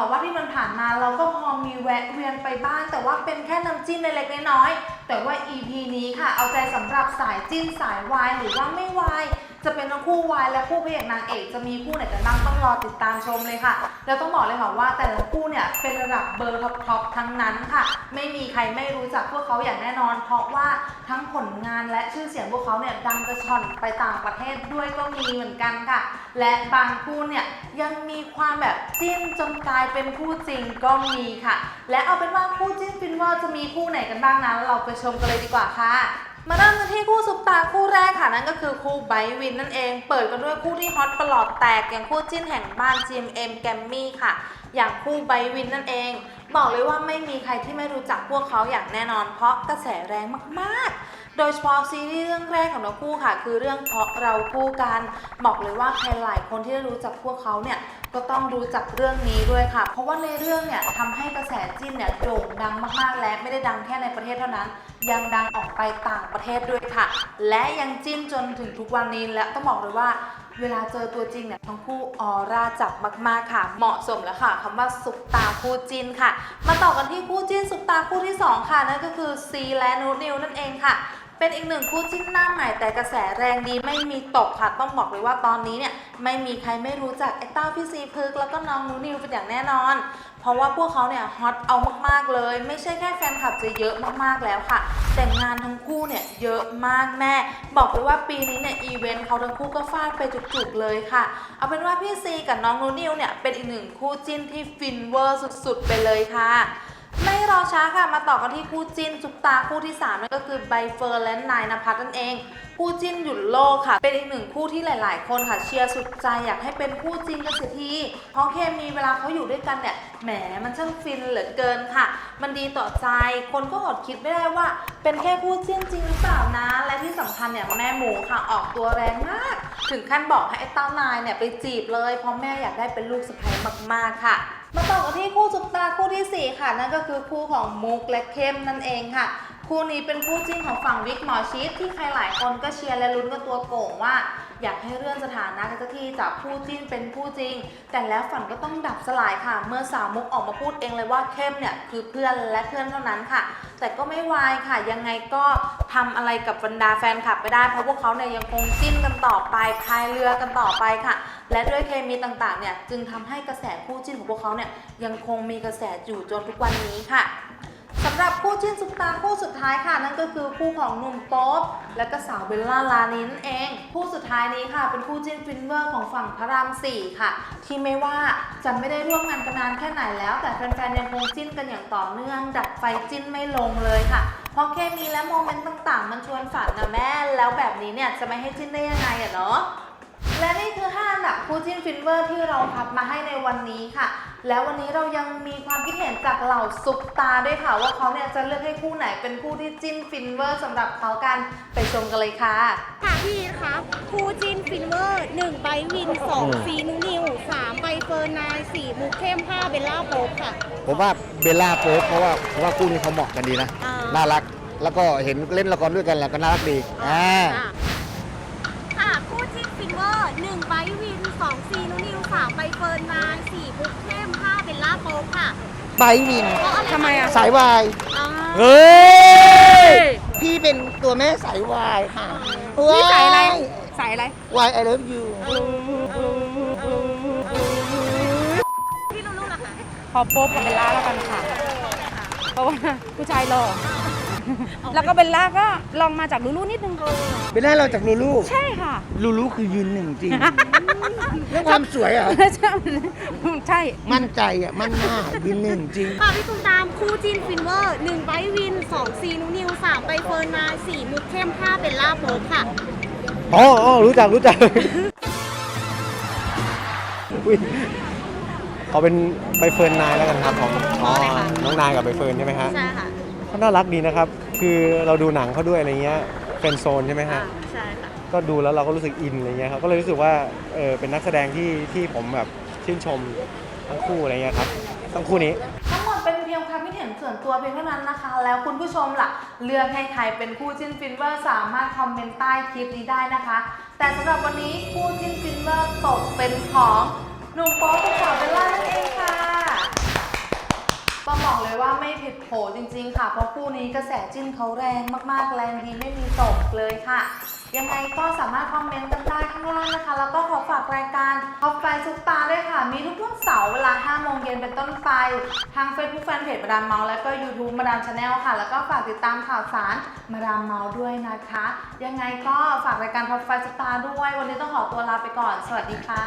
ค่ะว่าที่มันผ่านมาเราก็พอมีแวะเวียนไปบ้าง แต่ว่าเป็นแค่น้ำจิ้มเล็กๆน้อยๆแต่ว่า EP นี้ค่ะ เอาใจสำหรับสายจิ้นสายวายหรือว่าไม่วาย จะเป็นทั้งคู่วายและคู่พระเอกนางเอกจะมีคู่ไหนกันบ้างต้องรอติดตามชมเลยค่ะ แล้วต้องบอกเลยค่ะว่าแต่ละคู่เนี่ยเป็นระดับเบอร์ท็อปๆทั้งนั้นค่ะ ไม่มีใครไม่รู้จักพวกเขาอย่างแน่นอน เพราะว่าทั้งผลงานและชื่อเสียงพวกเขาเนี่ยดังกระชอนไปต่างประเทศด้วยก็มีเหมือนกันค่ะ และบางคู่เนี่ยยังมีความแบบจิ้นจนกลายเป็นคู่จริงก็มีค่ะ และเอาเป็นว่าคู่จิ้นฟินเวอร์จะมีคู่ไหนกันบ้างนั้นเราไปชมกันเลยดีกว่าค่ะ มาเริ่มกันที่คู่ซุปตาคู่แรกค่ะนั่นก็คือคู่ไบต์วินนั่นเอง เปิดกันด้วยคู่ที่ฮอตประหลอดแตกอย่างคู่จิ้นแห่งบ้าน GMM แกมมี่ค่ะ อย่างคู่ไบวินนั่นเอง บอกเลยว่าไม่มีใครที่ไม่รู้จักพวกเขาอย่างแน่นอน เพราะกระแสแรงมากๆ โดยเฉพาะซีรีส์เรื่องแรกของทั้งคู่ค่ะ คือเรื่องเพราะเราคู่กัน บอกเลยว่าใครหลายคนที่ได้รู้จักพวกเขาเนี่ยก็ต้องรู้จักเรื่องนี้ด้วยค่ะ เพราะว่าในเรื่องเนี่ยทำให้กระแสจิ้นเนี่ยโด่งดังมากๆ และไม่ได้ดังแค่ในประเทศเท่านั้น ยังดังออกไปต่างประเทศด้วยค่ะ และยังจิ้นจนถึงทุกวันนี้และต้องบอกเลยว่า เวลาเจอตัวจริงเนี่ยทั้งคู่ออร่าจับมากๆค่ะ เหมาะสมแล้วค่ะคำว่าซุปตาคู่จิ้นค่ะ มาต่อกันที่คู่จิ้นซุปตาคู่ที่สองค่ะนั่นก็คือซีและนูนิวนั่นเองค่ะเป็นอีกหนึ่งคู่จิ้นหน้าใหม่แต่กระแสแรงดีไม่มีตกค่ะ ต้องบอกเลยว่าตอนนี้เนี่ยไม่มีใครไม่รู้จักไอ้ต้าพี่ซีพึกแล้วก็น้องนูนิวเป็นอย่างแน่นอน เพราะว่าพวกเขาเนี่ยฮอตเอามากๆเลย ไม่ใช่แค่แฟนคลับจะเยอะมากๆแล้วค่ะ แต่งานทั้งคู่เนี่ยเยอะมากแม่ บอกเลยว่าปีนี้เนี่ยอีเวนต์เขาทั้งคู่ก็ฟาดไปจุกๆเลยค่ะ เอาเป็นว่าพี่ซีกับน้องนูนิวเนี่ยเป็นอีกหนึ่งคู่จิ้นที่ฟินเวอร์สุดๆ ไปเลยค่ะ รอช้าค่ะ มาต่อกันที่คู่จิ้นจุกตาคู่ที่3นั่นก็คือใบเฟิร์นและนายนภัสนั่นเอง คู่จิ้นหยุดโลกค่ะ เป็นอีกหนึ่งคู่ที่หลาย ๆ คนค่ะเชียร์สุดใจอยากให้เป็นคู่จริงกันเสียทีเพราะเคมีเวลาเขาอยู่ด้วยกันเนี่ยแหมมันช่างฟินเหลือเกินค่ะ มันดีต่อใจ คนก็อดคิดไม่ได้ว่า เป็นแค่คู่จิ้นจริงหรือเปล่านะ และที่สำคัญเนี่ยแม่หมูค่ะออกตัวแรงมาก ถึงขั้นบอกให้ไอ้เต้านายเนี่ยไปจีบเลยเพราะแม่อยากได้เป็นลูกสะใภ้มาก ๆ ค่ะ มาต่อกันที่คู่จุกตาคู่ทีสี่ 4 ค่ะ นั่นก็คือคู่ของมุกและเข้มนั่นเองค่ะ คู่นี้เป็นคู่จิ้นของฝั่งวิกหมอชิดที่ใครหลายคนก็เชียร์และลุ้นกันตัวโก่งว่า อยากให้เลื่อนสถานะกันสักทีจากคู่จิ้นเป็นคู่จริง แต่แล้วฝันก็ต้องดับสลายค่ะ เมื่อสาวมุกออกมาพูดเองเลยว่าเข้มเนี่ยคือเพื่อนและเพื่อนเท่านั้นค่ะ แต่ก็ไม่วายค่ะ ยังไงก็ทำอะไรกับบรรดาแฟนคลับไปได้เพราะพวกเขาเนี่ยยังคงจิ้นกันต่อไปพายเรือกันต่อไปค่ะ และด้วยเคมีต่างๆเนี่ยจึงทำให้กระแสคู่จิ้นของพวกเขาเนี่ยยังคงมีกระแสอยู่จนทุกวันนี้ค่ะ หรับคู่จิ้นซุปตาคู่สุดท้ายค่ะ นั่นก็คือคู่ของหนุ่มโป๊ปและก็สาวเบลล่าลานินนเอง คู่สุดท้ายนี้ค่ะ เป็นคู่จิ้นฟินเวอร์ของฝั่งพระรามสี่ค่ะ ที่ไม่ว่าจะไม่ได้ร่วมงานกันนานแค่ไหนแล้ว แต่แฟนๆยังคงจิ้นกันอย่างต่อเนื่อง ดับไฟจิ้นไม่ลงเลยค่ะเพราะเคมีและโมเมนต์ต่าง ๆ มันชวนฝันนะแม่ แล้วแบบนี้เนี่ยจะไม่ให้จิ้นได้ยังไงอะเนาะ และนี่คือ5อันดับคู่จิ้นฟินเวอร์ที่เราคัดมาให้ในวันนี้ค่ะ แล้ววันนี้เรายังมีความคิดเห็นจากเหล่าซุปตาด้วยค่ะ ว่าเขาเนี่ยจะเลือกให้คู่ไหนเป็นคู่ที่จิ้นฟินเวอร์สำหรับเขากันไปชมกันเลยค่ะ ค่ะพี่คะคู่จินฟินเวอร์หนึ่งใบวินสองซีนุนิวสามใบเฟิร์นนายสี่มุกเข้มห้าเบลล่าโป๊กค่ะ ผมว่าเบลล่าโป๊กเพราะว่าเพราะว่าคู่นี้เขาเหมาะกันดีนะ อ่า น่ารักแล้วก็เห็นเล่นละครด้วยกันแล้วก็น่ารักดีอ่าค่ะค่ะคู่ จินฟินเวอร์หนึ่งใบวินสองซีนุนิวสามใบเฟิร์นนาสี่มุกเข้มห้าเบลล่าโป๊กค่ะไบวิน เพราะอะไรทำไมอะ สายวายอ่าเฮ้ย พี่เป็นตัวแม่สายวายค่ะนี่ใส่อะไร ใส่อะไร วาย I love you พี่ลูลูล่ะคะขอโป๊ปกับเบลล่าแล้วกันค่ะ เพราะว่าผู้ชายหล่อ แล้วก็เบลล่าก็ลองมาจากลูลูนิดนึงเบลล่าเราจากลูลูใช่ค่ะ ลูลูคือยืนหนึ่งจริงเรื่องความสวยอะใช่ มั่นใจอะมั่นหน้ายืนหนึ่งจริงค่ะพี่ตุ้มตามคู่จินฟินเวอร์หนึ่งใบวินสองซีนุนิวสามใบเฟิร์นนายสี่มุกเข้มห้าเบลล่าโป๊กค่ะอ๋ออ๋อรู้จักรู้จักอุ๊ยเขาเป็นใบเฟิร์นนายแล้วกันครับของอ๋อน้องนายกับใบเฟิร์นใช่ไหมฮะใช่ค่ะ เขาน่ารักดีนะครับ คือเราดูหนังเขาด้วยอะไรเงี้ยเป็นโซนใช่ไหมฮะ ใช่ค่ะ ก็ดูแล้วเราก็รู้สึกอินอะไรเงี้ยครับก็เลยรู้สึกว่าเออเป็นนักแสดงที่ที่ผมแบบชื่นชมทั้งคู่อะไรเงี้ยครับทั้งคู่นี้ ทั้งหมดเป็นเพียงความคิดเห็นส่วนตัวเพียงเท่านั้นนะคะ แล้วคุณผู้ชมล่ะ เลือกให้ใครเป็นคู่จิ้นฟินเวอร์สามารถคอมเมนต์ใต้คลิปนี้ได้นะคะ แต่สำหรับวันนี้คู่จิ้นฟินเวอร์ตกเป็นของหนุ่มโป๊ปกับสาวเบลล่านั่นเองค่ะ ต้องบอกเลยว่าไม่ผิดโผจริงๆ ค่ะ เพราะคู่นี้กระแสจิ้นเขาแรงมากๆ แรงดีไม่มีตกเลยค่ะ ยังไงก็สามารถคอมเมนต์กันได้ข้างล่างนะคะ แล้วก็ขอฝากรายการท็อปไฟซุปตาด้วยค่ะ มีทุกวันเสาร์เวลา 5 โมงเย็นเป็นต้นไป ทาง Facebook Fanpage มาดามเมาส์และก็ YouTube มาดามชาแนลค่ะ แล้วก็ฝากติดตามข่าวสารมาดามเมาส์ด้วยนะคะ ยังไงก็ฝากรายการท็อปไฟซุปตาด้วย วันนี้ต้องขอตัวลาไปก่อน สวัสดีค่ะ